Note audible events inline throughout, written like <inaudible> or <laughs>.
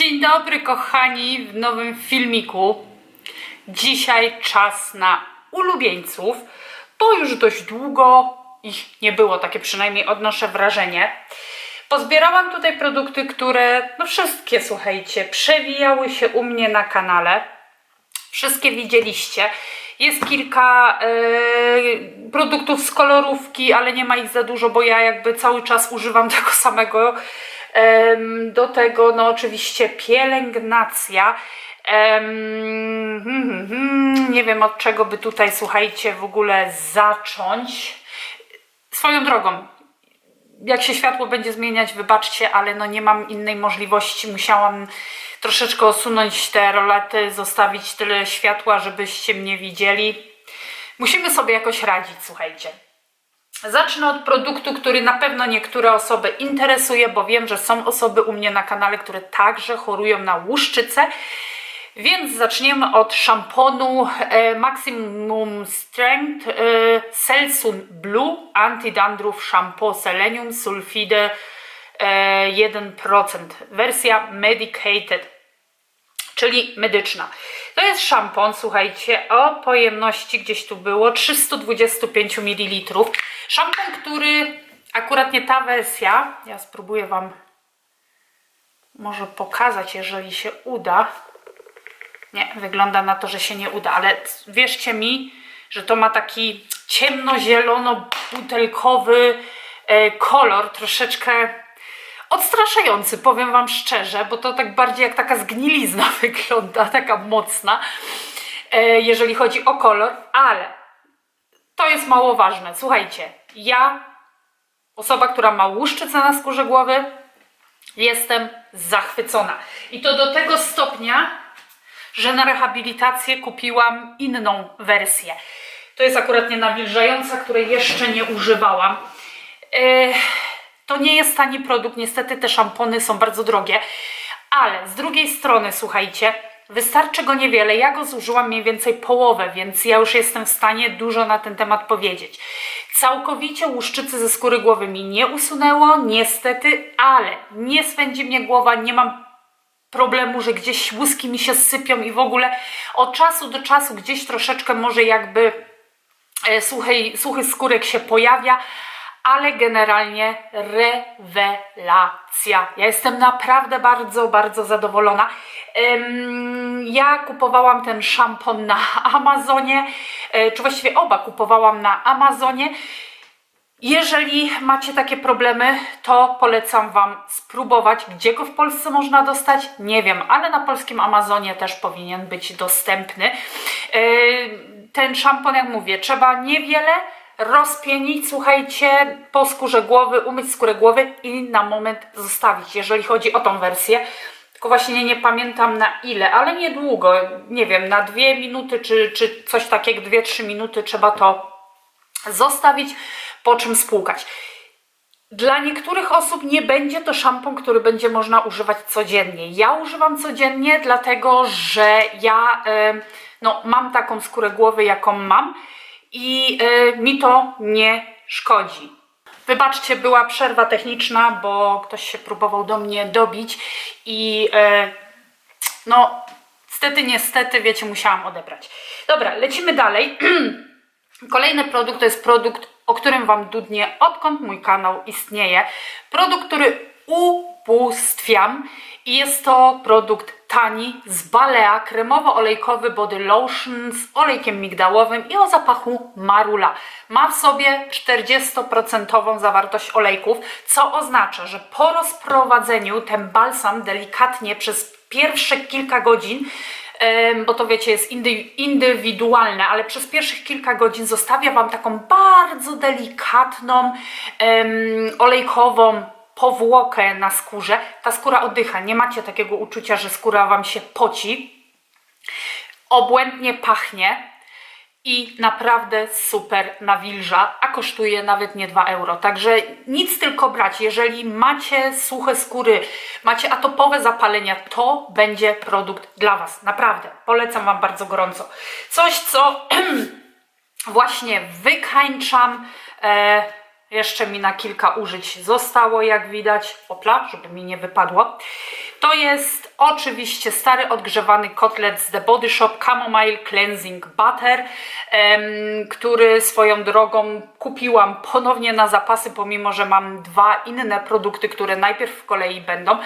Dzień dobry kochani w nowym filmiku. Dzisiaj czas na ulubieńców, bo już dość długo ich nie było, takie przynajmniej odnoszę wrażenie. Pozbierałam tutaj produkty, które, no wszystkie słuchajcie, przewijały się u mnie na kanale. Wszystkie widzieliście. Jest kilka e, produktów z kolorówki, ale nie ma ich za dużo, bo ja jakby cały czas używam tego samego. Do tego, no oczywiście, pielęgnacja. Hmm, hmm, hmm, nie wiem od czego by tutaj, słuchajcie, w ogóle zacząć. Swoją drogą, jak się światło będzie zmieniać, wybaczcie, ale no nie mam innej możliwości. Musiałam troszeczkę osunąć te rolety, zostawić tyle światła, żebyście mnie widzieli. Musimy sobie jakoś radzić, słuchajcie. Zacznę od produktu, który na pewno niektóre osoby interesuje, bo wiem, że są osoby u mnie na kanale, które także chorują na łuszczycę. Więc zaczniemy od szamponu e, Maximum Strength e, Selsun Blue Anti-Dandruff Shampoo Selenium Sulfide e, 1%. Wersja Medicated, czyli medyczna. To jest szampon, słuchajcie, o pojemności gdzieś tu było 325 ml. Szampon, który akurat nie ta wersja, ja spróbuję Wam może pokazać, jeżeli się uda. Nie, wygląda na to, że się nie uda, ale wierzcie mi, że to ma taki ciemnozielono-butelkowy e, kolor, troszeczkę odstraszający, powiem Wam szczerze, bo to tak bardziej jak taka zgnilizna <laughs> wygląda, taka mocna, e, jeżeli chodzi o kolor, ale to jest mało ważne. Słuchajcie, ja, osoba, która ma łuszczycę na skórze głowy, jestem zachwycona. I to do tego stopnia, że na rehabilitację kupiłam inną wersję. To jest akurat nie nawilżająca, której jeszcze nie używałam. Yy, to nie jest tani produkt, niestety te szampony są bardzo drogie, ale z drugiej strony, słuchajcie, wystarczy go niewiele. Ja go zużyłam mniej więcej połowę, więc ja już jestem w stanie dużo na ten temat powiedzieć. Całkowicie łuszczycy ze skóry głowy mi nie usunęło, niestety, ale nie swędzi mnie głowa, nie mam problemu, że gdzieś łuski mi się sypią i w ogóle od czasu do czasu gdzieś troszeczkę może jakby e, suchy, suchy skórek się pojawia, ale generalnie rewelacja. Ja jestem naprawdę bardzo, bardzo zadowolona. Ja kupowałam ten szampon na Amazonie, e, czy właściwie oba kupowałam na Amazonie. Jeżeli macie takie problemy, to polecam Wam spróbować. Gdzie go w Polsce można dostać? Nie wiem, ale na polskim Amazonie też powinien być dostępny. Yy, Ten szampon, jak mówię, trzeba niewiele rozpienić, słuchajcie, po skórze głowy, umyć skórę głowy i na moment zostawić, jeżeli chodzi o tą wersję. Tylko właśnie nie, nie pamiętam na ile, ale niedługo, nie wiem, na dwie minuty czy, czy coś takiego, dwie, trzy minuty trzeba to zostawić, po czym spłukać. Dla niektórych osób nie będzie to szampon, który będzie można używać codziennie. Ja używam codziennie, dlatego że ja no, mam taką skórę głowy, jaką mam i e, mi to nie szkodzi. Wybaczcie, była przerwa techniczna, bo ktoś się próbował do mnie dobić i e, no, niestety, niestety, wiecie, musiałam odebrać. Dobra, lecimy dalej. <clears throat> Kolejny produkt to jest produkt, o którym Wam dudnie, odkąd mój kanał istnieje. Produkt, który ubóstwiam i jest to produkt tani z Balea, kremowo-olejkowy body lotion z olejkiem migdałowym i o zapachu marula. Ma w sobie 40% zawartość olejków, co oznacza, że po rozprowadzeniu ten balsam delikatnie przez pierwsze kilka godzin bo to wiecie, jest indy, indywidualne, ale przez pierwszych kilka godzin zostawia Wam taką bardzo delikatną, olejkową powłokę na skórze. Ta skóra oddycha, nie macie takiego uczucia, że skóra Wam się poci. Obłędnie pachnie i naprawdę super nawilża, a kosztuje nawet nie 2 euro. Także nic tylko brać. Jeżeli macie suche skóry, macie atopowe zapalenia, to będzie produkt dla Was. Naprawdę, polecam Wam bardzo gorąco. Coś, co <clears throat> właśnie wykańczam. E, Jeszcze mi na kilka użyć zostało, jak widać. Opla, żeby mi nie wypadło. To jest oczywiście stary odgrzewany kotlet z The Body Shop Chamomile Cleansing Butter, który swoją drogą kupiłam ponownie na zapasy, pomimo że mam dwa inne produkty, które najpierw w kolei będą.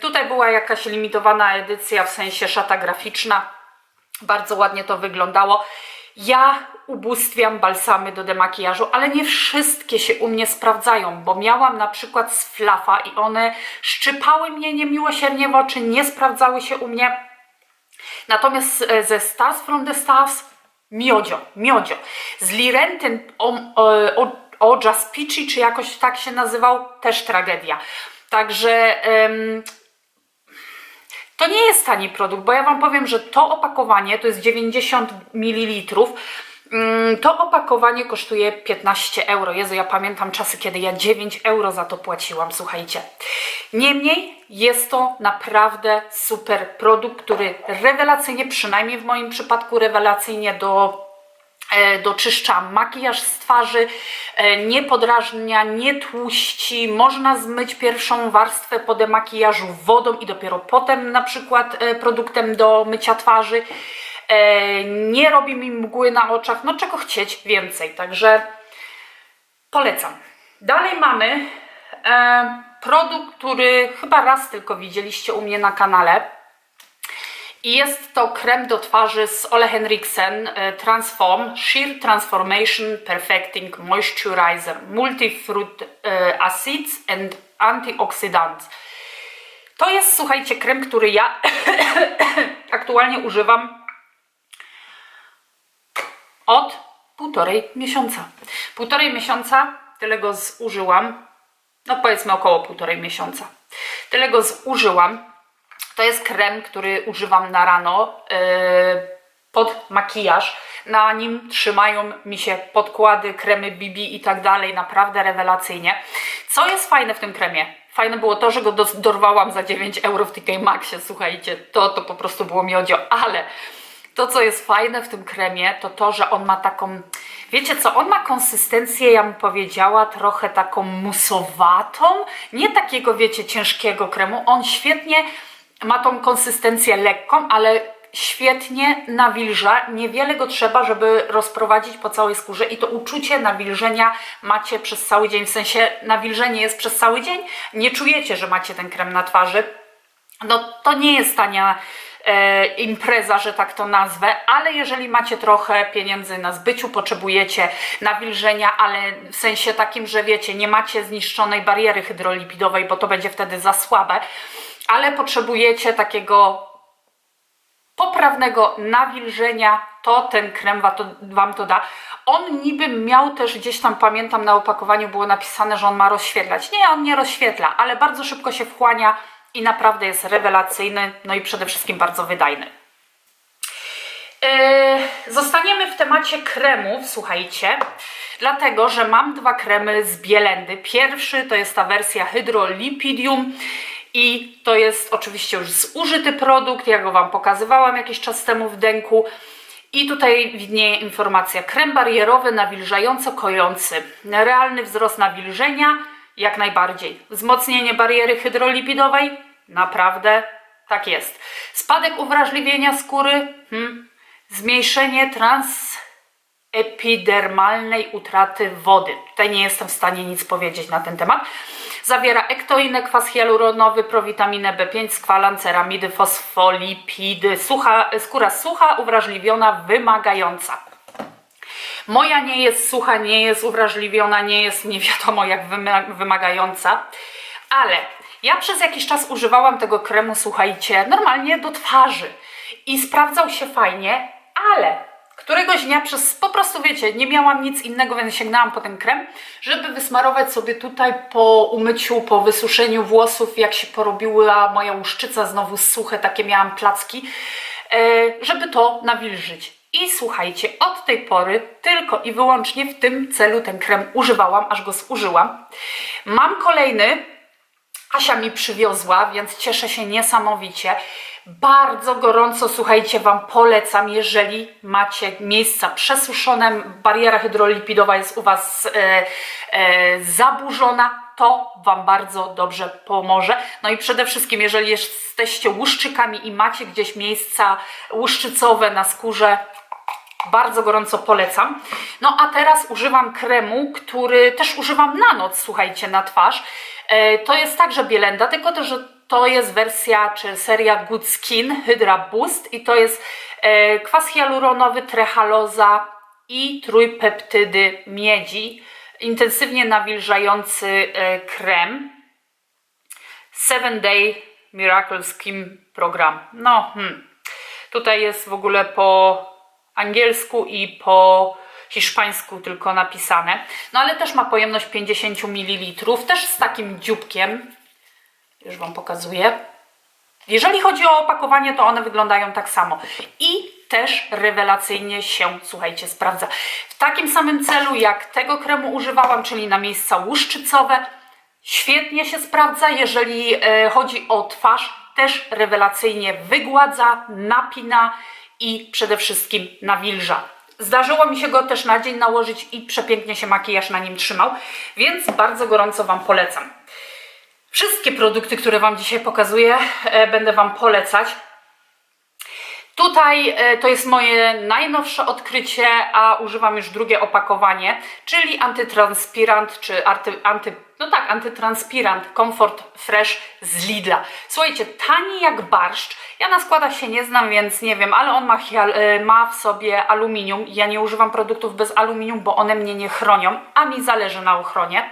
Tutaj była jakaś limitowana edycja, w sensie szata graficzna. Bardzo ładnie to wyglądało. Ja ubóstwiam balsamy do demakijażu, ale nie wszystkie się u mnie sprawdzają, bo miałam na przykład z flafa i one szczypały mnie niemiłosiernie w oczy, nie sprawdzały się u mnie. Natomiast e, ze Stars from the Stars miodzio, miodzio. Z Lirentem Ojas Peachy, czy jakoś tak się nazywał, też tragedia. Także to nie jest tani produkt, bo ja Wam powiem, że to opakowanie to jest 90 ml. Mm, To opakowanie kosztuje 15 euro. Jezu, ja pamiętam czasy, kiedy ja 9 euro za to płaciłam, słuchajcie. Niemniej jest to naprawdę super produkt, który rewelacyjnie, przynajmniej w moim przypadku rewelacyjnie do doczyszcza makijaż z twarzy, e, nie podrażnia, nie tłuści, można zmyć pierwszą warstwę po demakijażu wodą i dopiero potem na przykład e, produktem do mycia twarzy. E, Nie robi mi mgły na oczach, no czego chcieć więcej, także polecam. Dalej mamy e, produkt, który chyba raz tylko widzieliście u mnie na kanale. I jest to krem do twarzy z Ole Henriksen e, Transform Sheer Transformation Perfecting Moisturizer Multifruit e, Acids and Antioxidants. To jest, słuchajcie, krem, który ja <coughs> aktualnie używam od półtorej miesiąca. Półtorej miesiąca, tyle go zużyłam, no powiedzmy około półtorej miesiąca. Tyle go zużyłam. To jest krem, który używam na rano yy, pod makijaż. Na nim trzymają mi się podkłady, kremy BB i tak dalej, naprawdę rewelacyjnie. Co jest fajne w tym kremie? Fajne było to, że go dorwałam za 9 euro w TK Maxie, słuchajcie, to, to po prostu było miodzio, ale to, co jest fajne w tym kremie, to to, że on ma taką, wiecie co, on ma konsystencję, ja bym powiedziała, trochę taką musowatą, nie takiego, wiecie, ciężkiego kremu. On świetnie ma tą konsystencję lekką, ale świetnie nawilża. Niewiele go trzeba, żeby rozprowadzić po całej skórze i to uczucie nawilżenia macie przez cały dzień, w sensie nawilżenie jest przez cały dzień, nie czujecie, że macie ten krem na twarzy. No to nie jest tania e, impreza, że tak to nazwę, ale jeżeli macie trochę pieniędzy na zbyciu, potrzebujecie nawilżenia, ale w sensie takim, że wiecie, nie macie zniszczonej bariery hydrolipidowej, bo to będzie wtedy za słabe, ale potrzebujecie takiego poprawnego nawilżenia, to ten krem Wam to da. On niby miał też gdzieś tam, pamiętam na opakowaniu było napisane, że on ma rozświetlać. Nie, on nie rozświetla, ale bardzo szybko się wchłania i naprawdę jest rewelacyjny, no i przede wszystkim bardzo wydajny. Yy, Zostaniemy w temacie kremów, słuchajcie, dlatego, że mam dwa kremy z Bielendy. Pierwszy to jest ta wersja Hydrolipidium i to jest oczywiście już zużyty produkt, ja go Wam pokazywałam jakiś czas temu w denku. I tutaj widnieje informacja, krem barierowy nawilżająco-kojący, realny wzrost nawilżenia, jak najbardziej. Wzmocnienie bariery hydrolipidowej, naprawdę tak jest. Spadek uwrażliwienia skóry, hmm. zmniejszenie transepidermalnej utraty wody. Tutaj nie jestem w stanie nic powiedzieć na ten temat. Zawiera ektoinę, kwas hialuronowy, prowitaminę B5, skwalan, ceramidy, fosfolipidy. Sucha, skóra sucha, uwrażliwiona, wymagająca. Moja nie jest sucha, nie jest uwrażliwiona, nie jest nie wiadomo jak wyma- wymagająca, ale ja przez jakiś czas używałam tego kremu, słuchajcie, normalnie do twarzy i sprawdzał się fajnie, ale któregoś dnia przez po prostu wiecie, nie miałam nic innego, więc sięgnęłam po ten krem, żeby wysmarować sobie tutaj po umyciu, po wysuszeniu włosów, jak się porobiła moja łuszczyca, znowu suche, takie miałam placki, e, żeby to nawilżyć. I słuchajcie, od tej pory tylko i wyłącznie w tym celu ten krem używałam, aż go zużyłam. Mam kolejny Asia mi przywiozła, więc cieszę się niesamowicie. Bardzo gorąco, słuchajcie, Wam polecam, jeżeli macie miejsca przesuszone, bariera hydrolipidowa jest u Was e, e, zaburzona, to Wam bardzo dobrze pomoże. No i przede wszystkim, jeżeli jesteście łuszczykami i macie gdzieś miejsca łuszczycowe na skórze, bardzo gorąco polecam. No a teraz używam kremu, który też używam na noc, słuchajcie, na twarz. E, to jest także Bielenda, tylko to, że to jest wersja czy seria Good Skin Hydra Boost i to jest e, kwas hialuronowy, trehaloza i trójpeptydy miedzi. Intensywnie nawilżający e, krem. 7 Day Miracle Skin Program. No, hmm. tutaj jest w ogóle po angielsku i po hiszpańsku tylko napisane. No ale też ma pojemność 50 ml, też z takim dzióbkiem. Już Wam pokazuję. Jeżeli chodzi o opakowanie, to one wyglądają tak samo. I też rewelacyjnie się, słuchajcie, sprawdza. W takim samym celu, jak tego kremu używałam, czyli na miejsca łuszczycowe, świetnie się sprawdza. Jeżeli e, chodzi o twarz, też rewelacyjnie wygładza, napina i przede wszystkim nawilża. Zdarzyło mi się go też na dzień nałożyć i przepięknie się makijaż na nim trzymał, więc bardzo gorąco Wam polecam. Wszystkie produkty, które Wam dzisiaj pokazuję, e, będę Wam polecać. Tutaj e, to jest moje najnowsze odkrycie, a używam już drugie opakowanie, czyli antytranspirant, czy anty, anty, no tak, antytranspirant Comfort Fresh z Lidla. Słuchajcie, tani jak barszcz. Ja na składach się nie znam, więc nie wiem, ale on ma, e, ma w sobie aluminium. Ja nie używam produktów bez aluminium, bo one mnie nie chronią, a mi zależy na ochronie.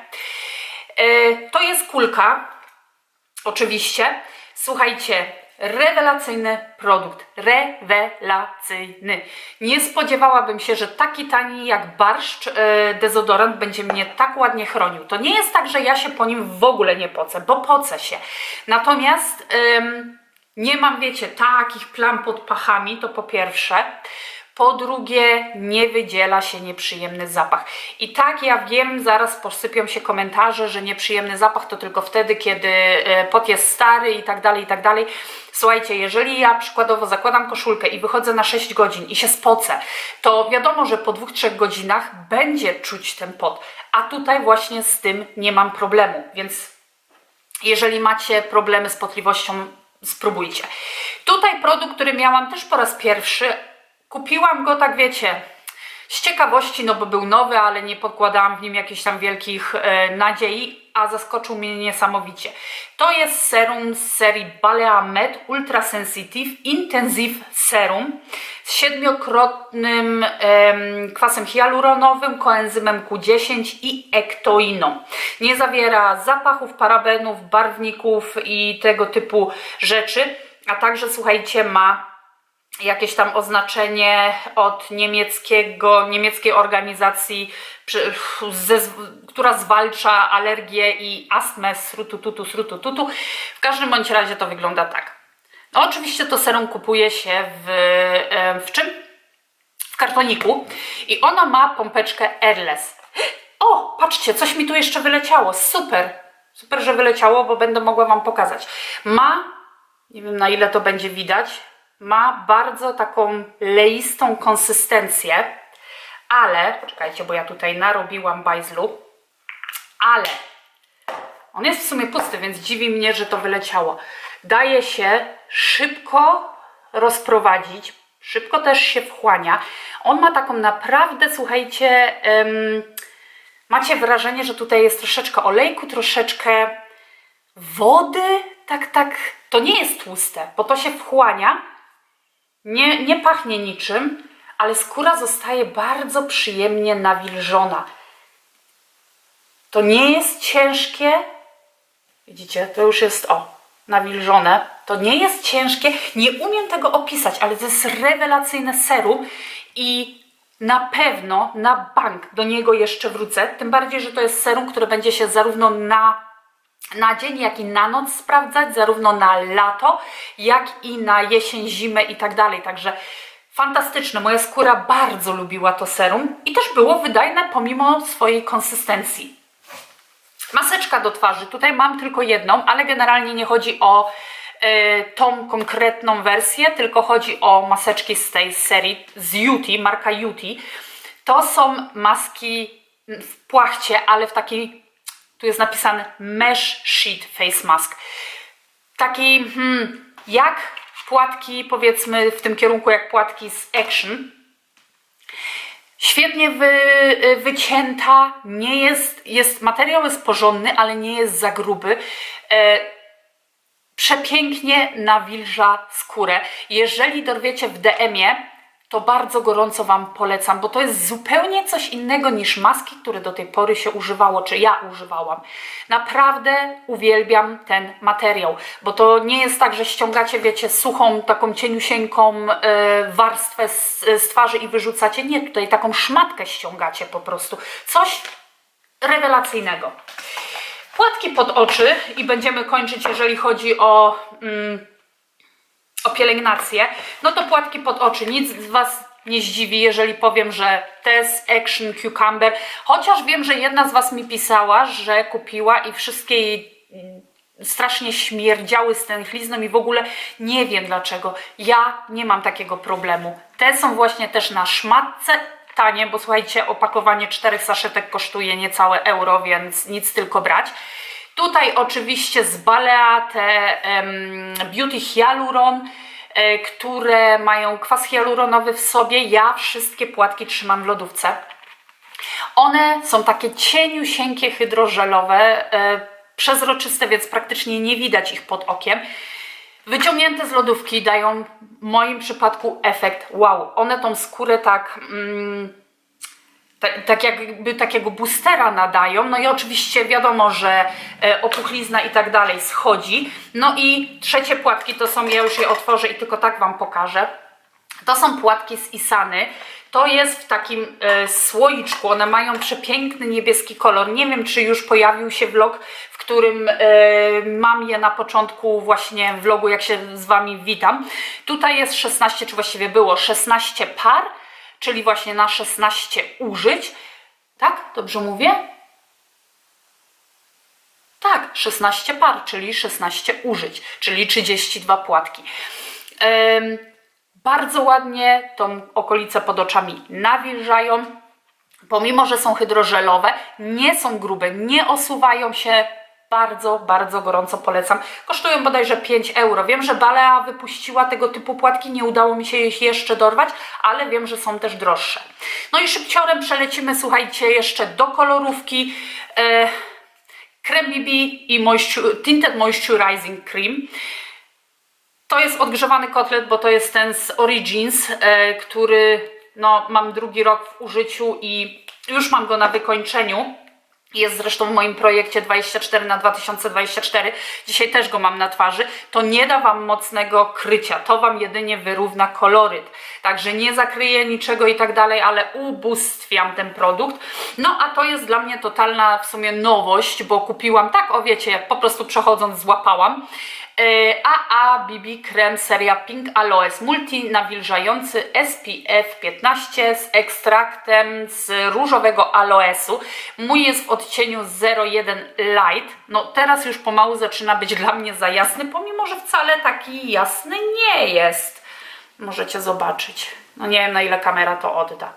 E, to jest kulka, oczywiście. Słuchajcie, rewelacyjny produkt. Rewelacyjny. Nie spodziewałabym się, że taki tani jak barszcz e, dezodorant będzie mnie tak ładnie chronił. To nie jest tak, że ja się po nim w ogóle nie pocę, bo pocę się. Natomiast ym, nie mam, wiecie, takich plam pod pachami, to po pierwsze. Po drugie, nie wydziela się nieprzyjemny zapach. I tak ja wiem, zaraz posypią się komentarze, że nieprzyjemny zapach to tylko wtedy, kiedy e, pot jest stary i tak dalej, i tak dalej. Słuchajcie, jeżeli ja przykładowo zakładam koszulkę i wychodzę na 6 godzin i się spocę, to wiadomo, że po 2-3 godzinach będzie czuć ten pot. A tutaj właśnie z tym nie mam problemu, więc jeżeli macie problemy z potliwością, spróbujcie. Tutaj produkt, który miałam też po raz pierwszy, Kupiłam go, tak wiecie, z ciekawości, no bo był nowy, ale nie podkładałam w nim jakichś tam wielkich e, nadziei, a zaskoczył mnie niesamowicie. To jest serum z serii Balea Med Ultra Sensitive Intensive Serum z siedmiokrotnym e, kwasem hialuronowym, koenzymem Q10 i ektoiną. Nie zawiera zapachów, parabenów, barwników i tego typu rzeczy, a także słuchajcie, ma jakieś tam oznaczenie od niemieckiego, niemieckiej organizacji, która zwalcza alergię i astmę srutututu, srutututu. W każdym bądź razie to wygląda tak. No, oczywiście to serum kupuje się w, w czym? W kartoniku i ono ma pompeczkę Airless. O, patrzcie, coś mi tu jeszcze wyleciało. Super, super, że wyleciało, bo będę mogła Wam pokazać. Ma, nie wiem na ile to będzie widać, ma bardzo taką leistą konsystencję, ale, poczekajcie, bo ja tutaj narobiłam bajzlu, ale on jest w sumie pusty, więc dziwi mnie, że to wyleciało. Daje się szybko rozprowadzić, szybko też się wchłania. On ma taką naprawdę, słuchajcie, macie wrażenie, że tutaj jest troszeczkę olejku, troszeczkę wody, tak, tak. To nie jest tłuste, bo to się wchłania, nie, nie pachnie niczym, ale skóra zostaje bardzo przyjemnie nawilżona. To nie jest ciężkie. Widzicie, to już jest o, nawilżone. To nie jest ciężkie. Nie umiem tego opisać, ale to jest rewelacyjne serum i na pewno na bank do niego jeszcze wrócę. Tym bardziej, że to jest serum, które będzie się zarówno na na dzień, jak i na noc sprawdzać, zarówno na lato, jak i na jesień, zimę i tak dalej. Także fantastyczne. Moja skóra bardzo lubiła to serum i też było wydajne pomimo swojej konsystencji. Maseczka do twarzy. Tutaj mam tylko jedną, ale generalnie nie chodzi o e, tą konkretną wersję, tylko chodzi o maseczki z tej serii, z Yuti, marka Yuti. To są maski w płachcie, ale w takiej, tu jest napisane mesh sheet face mask. Taki, hmm, jak płatki, powiedzmy w tym kierunku, jak płatki z Action. Świetnie wy, wycięta, nie jest, jest, materiał jest porządny, ale nie jest za gruby. E, przepięknie nawilża skórę. Jeżeli dorwiecie w DM-ie, to bardzo gorąco Wam polecam, bo to jest zupełnie coś innego niż maski, które do tej pory się używało, czy ja używałam. Naprawdę uwielbiam ten materiał, bo to nie jest tak, że ściągacie, wiecie, suchą, taką cieniusieńką e, warstwę z, z twarzy i wyrzucacie. Nie, tutaj taką szmatkę ściągacie po prostu. Coś rewelacyjnego. Płatki pod oczy i będziemy kończyć, jeżeli chodzi o... Mm, o pielęgnację, no to płatki pod oczy. Nic z Was nie zdziwi, jeżeli powiem, że Tess Action Cucumber, chociaż wiem, że jedna z Was mi pisała, że kupiła i wszystkie jej mm, strasznie śmierdziały stęchlizną i w ogóle nie wiem dlaczego. Ja nie mam takiego problemu. Te są właśnie też na szmatce tanie, bo słuchajcie, opakowanie czterech saszetek kosztuje niecałe euro, więc nic tylko brać. Tutaj oczywiście z Balea te um, Beauty Hyaluron, e, które mają kwas hialuronowy w sobie. Ja wszystkie płatki trzymam w lodówce. One są takie cieniusieńkie, hydrożelowe, e, przezroczyste, więc praktycznie nie widać ich pod okiem. Wyciągnięte z lodówki dają w moim przypadku efekt wow. One tą skórę tak... Mm, tak, jakby takiego boostera nadają. No i oczywiście wiadomo, że e, opuchlizna i tak dalej schodzi. No i trzecie płatki to są, ja już je otworzę i tylko tak Wam pokażę. To są płatki z Isany. To jest w takim e, słoiczku. One mają przepiękny niebieski kolor. Nie wiem, czy już pojawił się vlog, w którym e, mam je na początku właśnie vlogu, jak się z Wami witam. Tutaj jest 16, czy właściwie było 16 par czyli właśnie na 16 użyć. Tak? Dobrze mówię? Tak, 16 par, czyli 16 użyć, czyli 32 płatki. Ym, bardzo ładnie tą okolicę pod oczami nawilżają. Pomimo, że są hydrożelowe, nie są grube, nie osuwają się bardzo, bardzo gorąco polecam. Kosztują bodajże 5 euro. Wiem, że Balea wypuściła tego typu płatki, nie udało mi się ich jeszcze dorwać, ale wiem, że są też droższe. No i szybciorem przelecimy, słuchajcie, jeszcze do kolorówki. E, Creme BB i Moisture, Tinted Moisturizing Cream. To jest odgrzewany kotlet, bo to jest ten z Origins, e, który no, mam drugi rok w użyciu i już mam go na wykończeniu. Jest zresztą w moim projekcie 24 na 2024. Dzisiaj też go mam na twarzy. To nie da Wam mocnego krycia. To Wam jedynie wyrówna koloryt. Także nie zakryje niczego i tak dalej, ale ubóstwiam ten produkt. No a to jest dla mnie totalna w sumie nowość, bo kupiłam tak, o wiecie, po prostu przechodząc złapałam. AA e, BB Krem seria Pink Aloes Multi nawilżający SPF 15 z ekstraktem z różowego aloesu. Mój jest w odcieniu 01 Light. No teraz już pomału zaczyna być dla mnie za jasny, pomimo że wcale taki jasny nie jest. Możecie zobaczyć. No nie wiem na ile kamera to odda.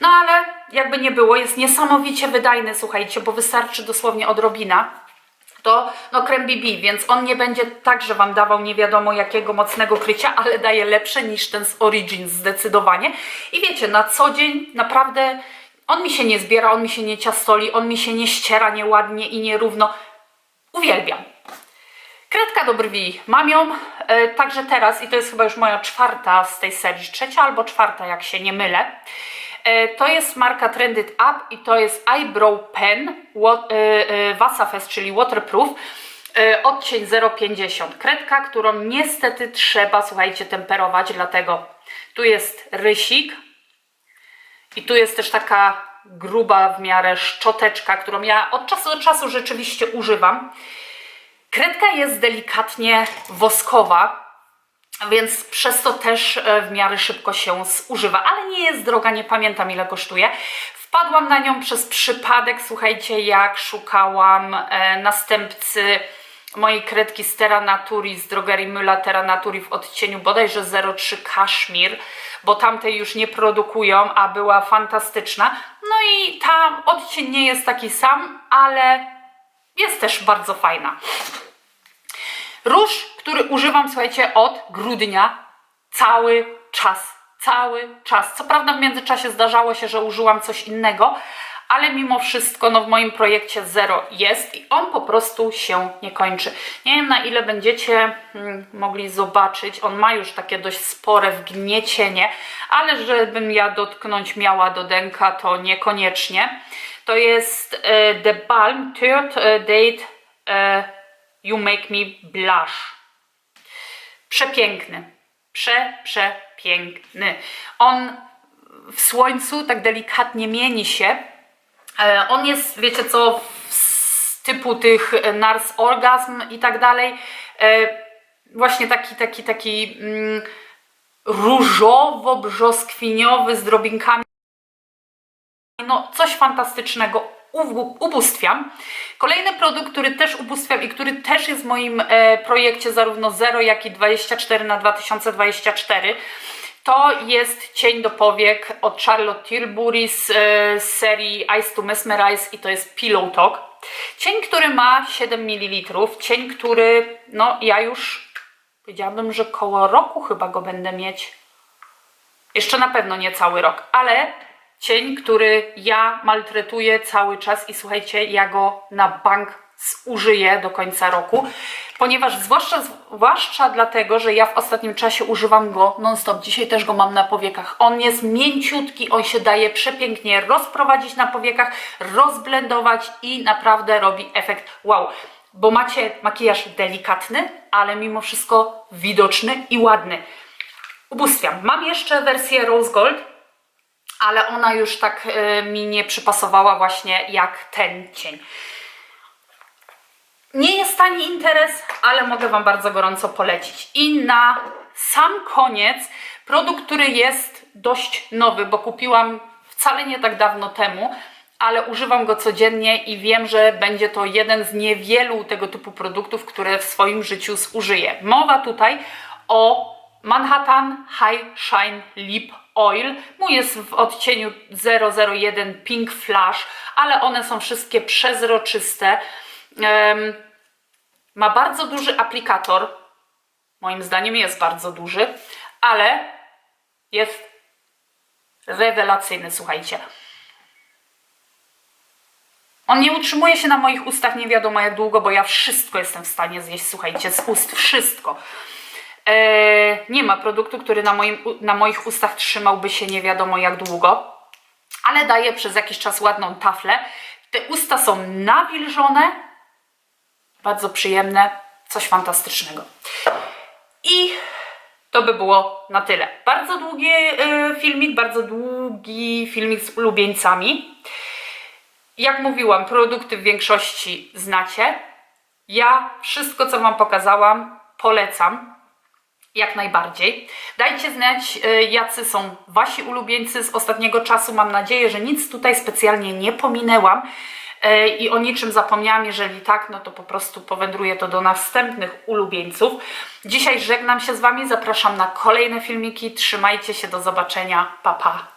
No ale jakby nie było, jest niesamowicie wydajny, słuchajcie, bo wystarczy dosłownie odrobina to no krem BB, więc on nie będzie tak, że Wam dawał nie wiadomo jakiego mocnego krycia, ale daje lepsze niż ten z Origins zdecydowanie. I wiecie, na co dzień naprawdę on mi się nie zbiera, on mi się nie ciastoli, on mi się nie ściera nieładnie i nierówno. Uwielbiam. Kredka do brwi mam ją e, także teraz i to jest chyba już moja czwarta z tej serii, trzecia albo czwarta jak się nie mylę. E, to jest marka Trended Up i to jest Eyebrow Pen Wasafest, e, czyli Waterproof odcień 0,50. Kredka, którą niestety trzeba, słuchajcie, temperować, dlatego tu jest rysik i tu jest też taka gruba w miarę szczoteczka, którą ja od czasu do czasu rzeczywiście używam. Kredka jest delikatnie woskowa, więc przez to też e, w miarę szybko się zużywa, ale nie jest droga, nie pamiętam ile kosztuje. Wpadłam na nią przez przypadek, słuchajcie, jak szukałam e, następcy mojej kredki z Terra Naturi, z drogerii Myla Terra Naturi w odcieniu bodajże 03 Kaszmir, bo tamtej już nie produkują, a była fantastyczna. No i tam odcień nie jest taki sam, ale jest też bardzo fajna. Róż, który używam, słuchajcie, od grudnia cały czas. Cały czas. Co prawda w międzyczasie zdarzało się, że użyłam coś innego, ale mimo wszystko no, w moim projekcie zero jest i on po prostu się nie kończy. Nie wiem na ile będziecie hmm, mogli zobaczyć, on ma już takie dość spore wgniecienie, ale żebym ja dotknąć miała do to niekoniecznie. To jest e, The Balm Third e, Date e, You Make Me Blush. Przepiękny. Prze, przepiękny. On w słońcu tak delikatnie mieni się. E, On jest, wiecie co, z typu tych Nars Orgasm i tak dalej. E, Właśnie taki, taki, taki mm, różowo-brzoskwiniowy z drobinkami no coś fantastycznego ubóstwiam. Kolejny produkt, który też ubóstwiam i który też jest w moim e, projekcie zarówno 0 jak i 24 na 2024 to jest cień do powiek od Charlotte Tilbury z, e, z serii Ice to Mesmerize i to jest Pillow Talk. Cień, który ma 7 ml, cień, który no ja już powiedziałabym, że koło roku chyba go będę mieć. Jeszcze na pewno nie cały rok, ale cień, który ja maltretuję cały czas i słuchajcie, ja go na bank zużyję do końca roku, ponieważ zwłaszcza, zwłaszcza dlatego, że ja w ostatnim czasie używam go non-stop. Dzisiaj też go mam na powiekach. On jest mięciutki, on się daje przepięknie rozprowadzić na powiekach, rozblendować i naprawdę robi efekt wow. Bo macie makijaż delikatny, ale mimo wszystko widoczny i ładny. Ubóstwiam. Mam jeszcze wersję Rose Gold, ale ona już tak y, mi nie przypasowała właśnie jak ten cień. Nie jest tani interes, ale mogę Wam bardzo gorąco polecić. I na sam koniec produkt, który jest dość nowy, bo kupiłam wcale nie tak dawno temu, ale używam go codziennie i wiem, że będzie to jeden z niewielu tego typu produktów, które w swoim życiu zużyję. Mowa tutaj o Manhattan High Shine Lip Oil. Mój jest w odcieniu 001 Pink Flash, ale one są wszystkie przezroczyste. Em, ma bardzo duży aplikator. Moim zdaniem jest bardzo duży, ale jest rewelacyjny, słuchajcie. On nie utrzymuje się na moich ustach nie wiadomo jak długo, bo ja wszystko jestem w stanie zjeść, słuchajcie, z ust, wszystko. Eee, nie ma produktu, który na, moim, na moich ustach trzymałby się nie wiadomo jak długo, ale daje przez jakiś czas ładną taflę. Te usta są nawilżone, bardzo przyjemne, coś fantastycznego. I to by było na tyle. Bardzo długi y, filmik, bardzo długi filmik z ulubieńcami. Jak mówiłam, produkty w większości znacie. Ja wszystko, co Wam pokazałam, polecam. Jak najbardziej. Dajcie znać, y, jacy są Wasi ulubieńcy z ostatniego czasu. Mam nadzieję, że nic tutaj specjalnie nie pominęłam y, i o niczym zapomniałam. Jeżeli tak, no to po prostu powędruje to do następnych ulubieńców. Dzisiaj żegnam się z Wami, zapraszam na kolejne filmiki. Trzymajcie się, do zobaczenia. Pa, pa.